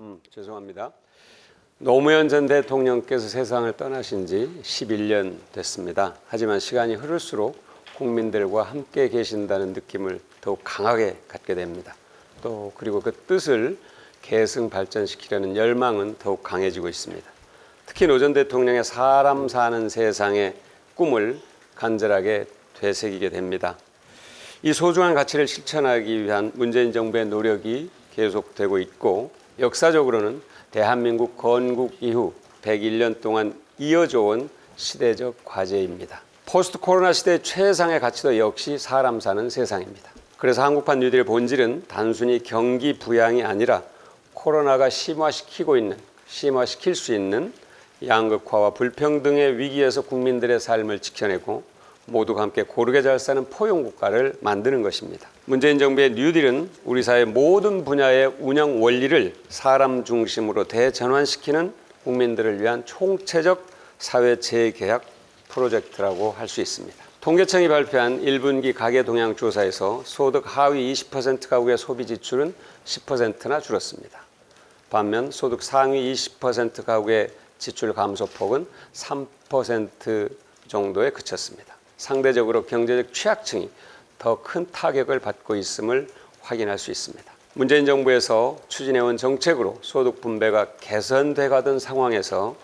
음, 죄송합니다. 노무현 전 대통령께서 세상을 떠나신 지 11년 됐습니다. 하지만 시간이 흐를수록 국민들과 함께 계신다는 느낌을 더욱 강하게 갖게 됩니다. 또 그리고 그 뜻을 계승 발전시키려는 열망은 더욱 강해지고 있습니다. 특히 노 전 대통령의 사람 사는 세상의 꿈을 간절하게 되새기게 됩니다. 이 소중한 가치를 실천하기 위한 문재인 정부의 노력이 계속되고 있고 역사적으로는 대한민국 건국 이후 101년 동안 이어져 온 시대적 과제입니다. 포스트 코로나 시대 최상의 가치도 역시 사람 사는 세상입니다. 그래서 한국판 뉴딜의 본질은 단순히 경기 부양이 아니라 코로나가 심화시키고 있는 심화시킬 수 있는 양극화와 불평등의 위기에서 국민들의 삶을 지켜내고 모두가 함께 고르게 잘 사는 포용 국가를 만드는 것입니다. 문재인 정부의 뉴딜은 우리 사회 모든 분야의 운영 원리를 사람 중심으로 대전환시키는 국민들을 위한 총체적 사회 재계약 프로젝트라고 할 수 있습니다. 통계청이 발표한 1분기 가계 동향 조사에서 소득 하위 20% 가구의 소비 지출은 10%나 줄었습니다. 반면 소득 상위 20% 가구의 지출 감소폭은 3% 정도에 그쳤습니다. 상대적으로 경제적 취약층이 더 큰 타격을 받고 있음을 확인할 수 있습니다. 문재인 정부에서 추진해온 정책으로 소득 분배가 개선돼 가던 상황에서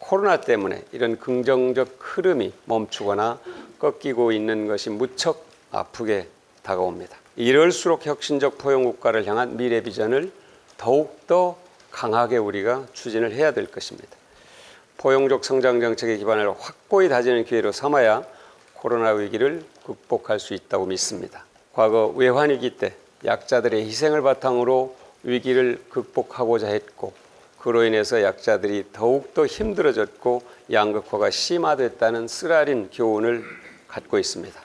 코로나 때문에 이런 긍정적 흐름이 멈추거나 꺾이고 있는 것이 무척 아프게 다가옵니다. 이럴수록 혁신적 포용 국가를 향한 미래 비전을 더욱더 강하게 우리가 추진을 해야 될 것입니다. 포용적 성장 정책의 기반을 확고히 다지는 기회로 삼아야 코로나 위기를 극복할 수 있다고 믿습니다. 과거 외환위기 때 약자들의 희생을 바탕으로 위기를 극복하고자 했고 그로 인해서 약자들이 더욱더 힘들어졌고 양극화가 심화됐다는 쓰라린 교훈을 갖고 있습니다.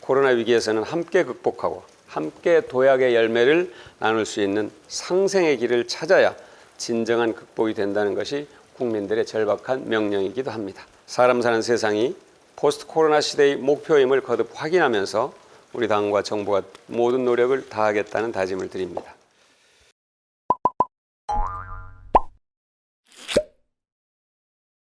코로나 위기에서는 함께 극복하고 함께 도약의 열매를 나눌 수 있는 상생의 길을 찾아야 진정한 극복이 된다는 것이 국민들의 절박한 명령이기도 합니다. 사람 사는 세상이 포스트 코로나 시대의 목표임을 거듭 확인하면서 우리 당과 정부가 모든 노력을 다하겠다는 다짐을 드립니다.